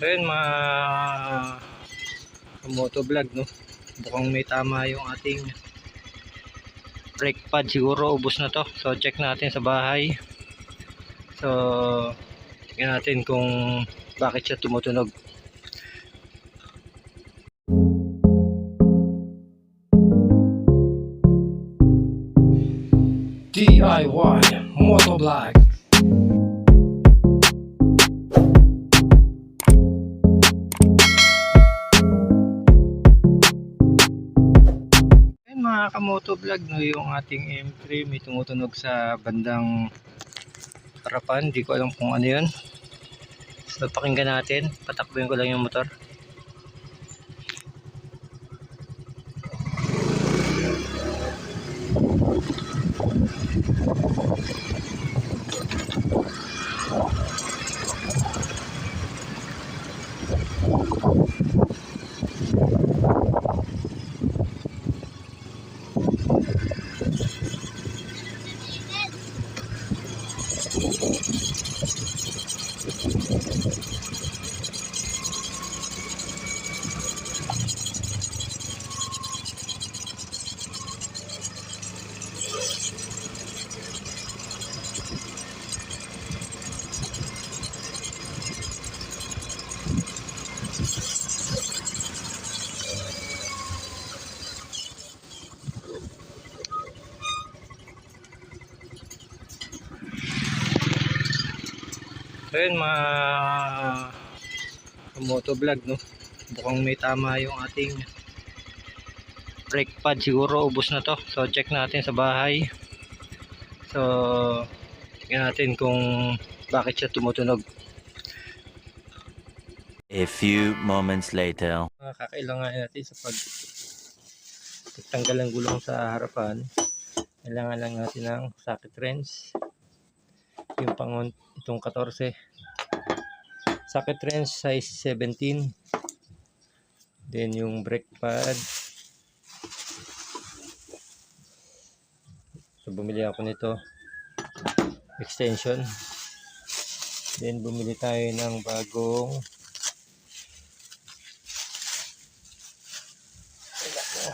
Ayun mga moto vlog no. Mukhang may tama yung ating brake pad siguro ubos na to. So check natin sa bahay. So tingnan natin kung bakit siya tumutunog. DIY Motovlog Ayun mga kamoto vlog no, yung ating M3 may tumutunog sa bandang harapan. Di ko alam kung ano yun. So pakinggan natin. Patakbuhin ko lang yung motor. Ayun mga moto vlog no. Mukhang may tama yung ating brake pad siguro ubos na to. So check natin sa bahay. So tingnan natin kung bakit siya tumutunog. A few moments later. Mga kakailangan natin sa pag pagtanggal ng gulong sa harapan. Kailangan lang natin ng socket wrench. Yung pang itong 14 socket wrench size 17 then yung brake pad. So bumili ako nito. Extension. Then bumili tayo ng bagong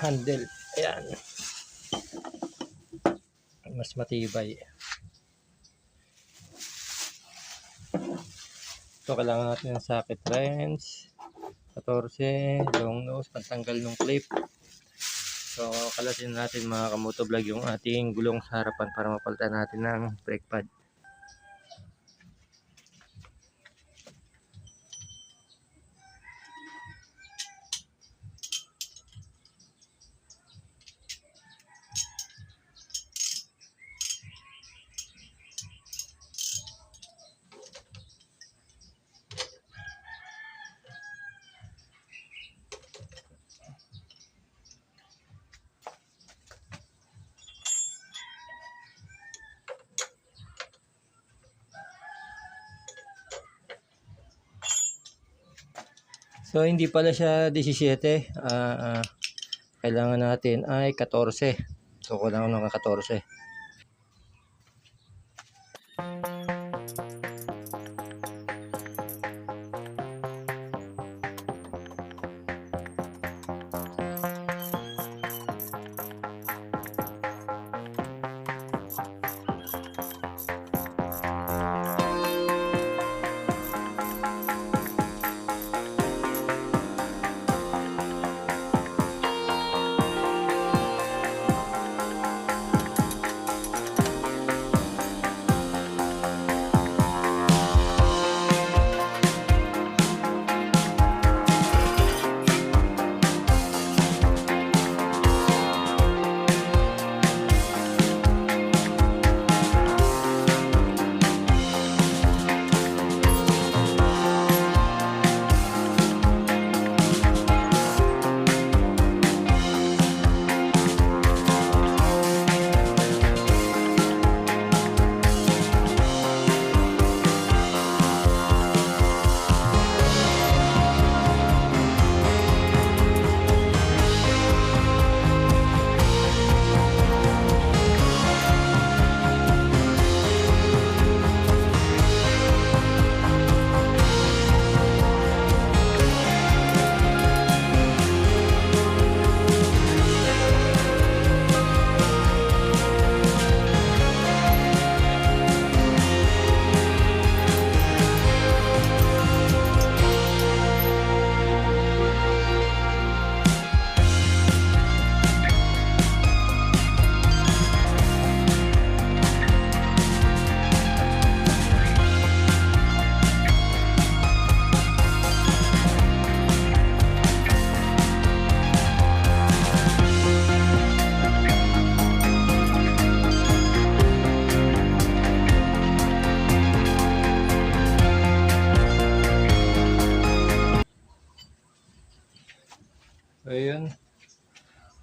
handle. Ayan. Mas matibay So, kailangan natin ng socket wrench, 14, long nose, pantanggal ng clip. So, kalasin natin mga kamoto vlog yung ating gulong sa harapan para mapalitan natin ng brake pad. So, hindi pala siya 17. Ah, ah, kailangan natin ay 14. So, kulang ng 14.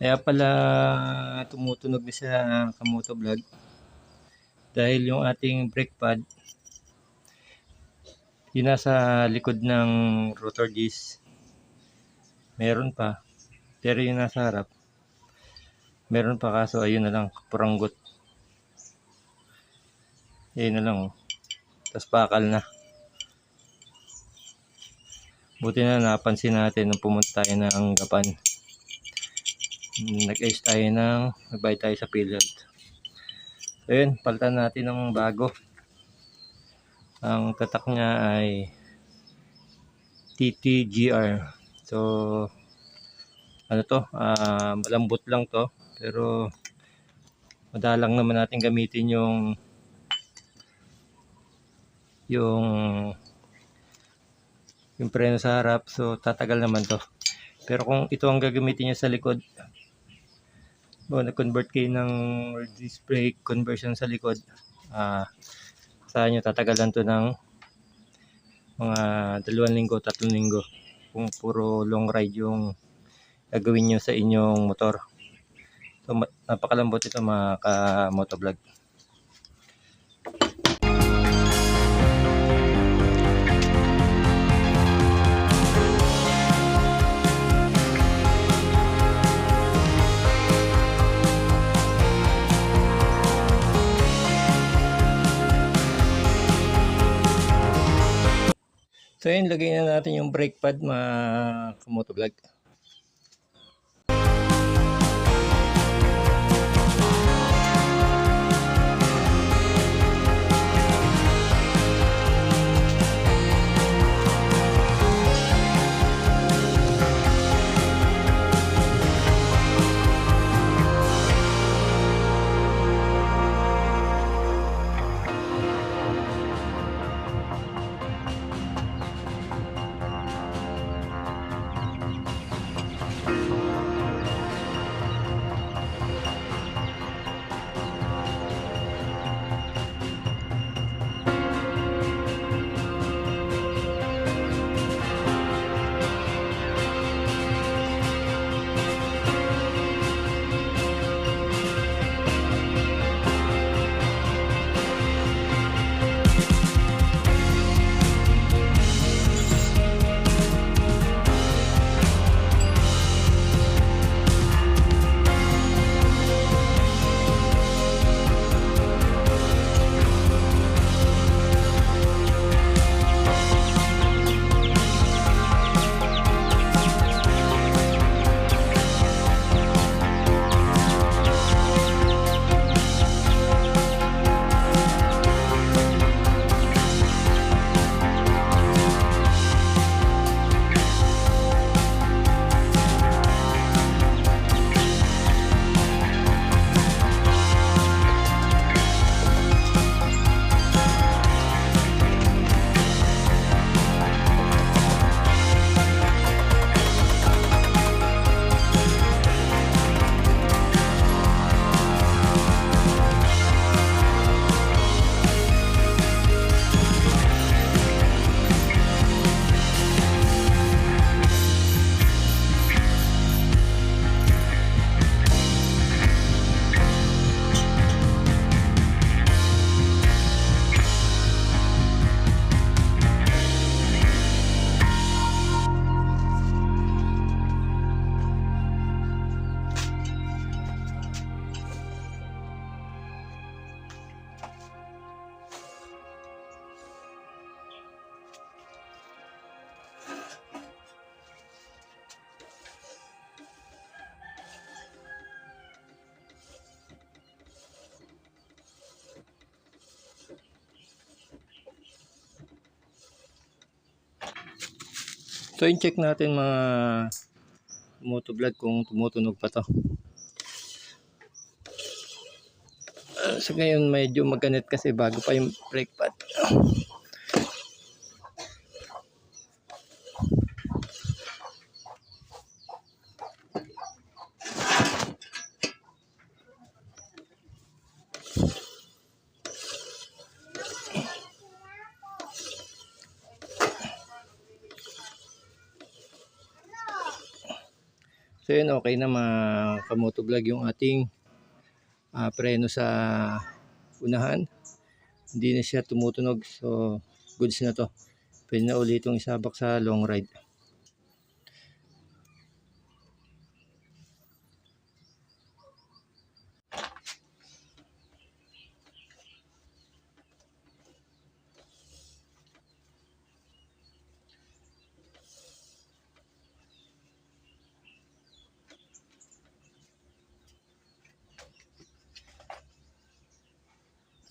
Kaya pala tumutunog na siya kamoto vlog. Dahil yung ating brake pad yun nasa likod ng rotor disc. Meron pa. Pero yung nasa harap meron pa kaso ayun na lang puranggot. Ayun na lang oh. Tapos bakal na. Buti na napansin natin nung pumunta tayo ng Gapan. Nag-ayos tayo ng nagbayad tayo sa PhilHealth. So yun, palitan natin ng bago. Ang tatak niya ay TTGR. So, ano to, ah, malambot lang to. Pero, madalang naman natin gamitin yung yung yung preno sa harap. So, tatagal naman to. Pero kung ito ang gagamitin niya sa likod, o nag-convert kayo ng disc brake conversion sa likod, ah, sa nyo tatagalan to ng mga dalawang linggo, tatlong linggo. Kung puro long ride yung gagawin nyo sa inyong motor. So, napakalambot ito mga ka-motovlog. So yun, lagay na natin yung brake pad mga kamotovlog. So in check natin mga motovlog kung tumutunog pa to. Ah, sa ngayon medyo maganit kasi bago pa yung brake pad. So yun, okay na mga kamoto vlog yung ating ah, preno sa unahan. Hindi na siya tumutunog. So goods na to. Pwede na ulit itong isabak sa long ride.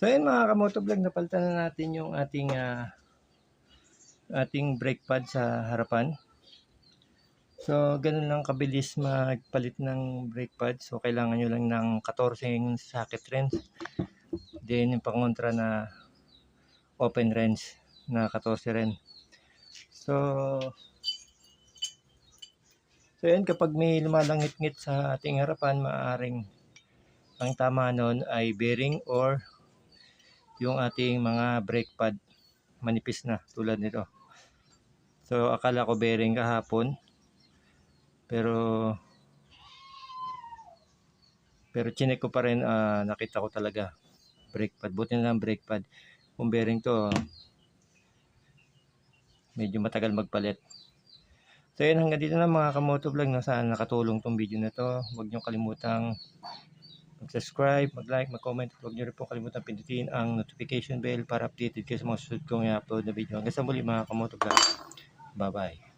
So yun mga kamoto vlog, napalitan na natin yung ating ah, ating brake pad sa harapan. So ganun lang kabilis magpalit ng brake pad. So kailangan nyo lang ng 14 socket wrench. Then yung pangontra na open wrench na 14 rin. So So yun, kapag may lumalangit-ngit sa ating harapan, maaring ang tama nun ay bearing or yung ating mga brake pad manipis na tulad nito. So akala ko bearing kahapon pero pero chinek ko pa rin ah, nakita ko talaga brake pad. Buti na lang brake pad. Kung bearing to medyo matagal magpalit. So yun hanggang dito na mga kamoto vlog no sana nakatulong tong video na to. Huwag niyo kalimutang mag-subscribe, mag-like, mag-comment. Huwag niyo rin po kalimutan pindutin ang notification bell para updated kayo sa mga susunod kong i-upload na video. Hanggang sa muli mga kamoto. Bye-bye.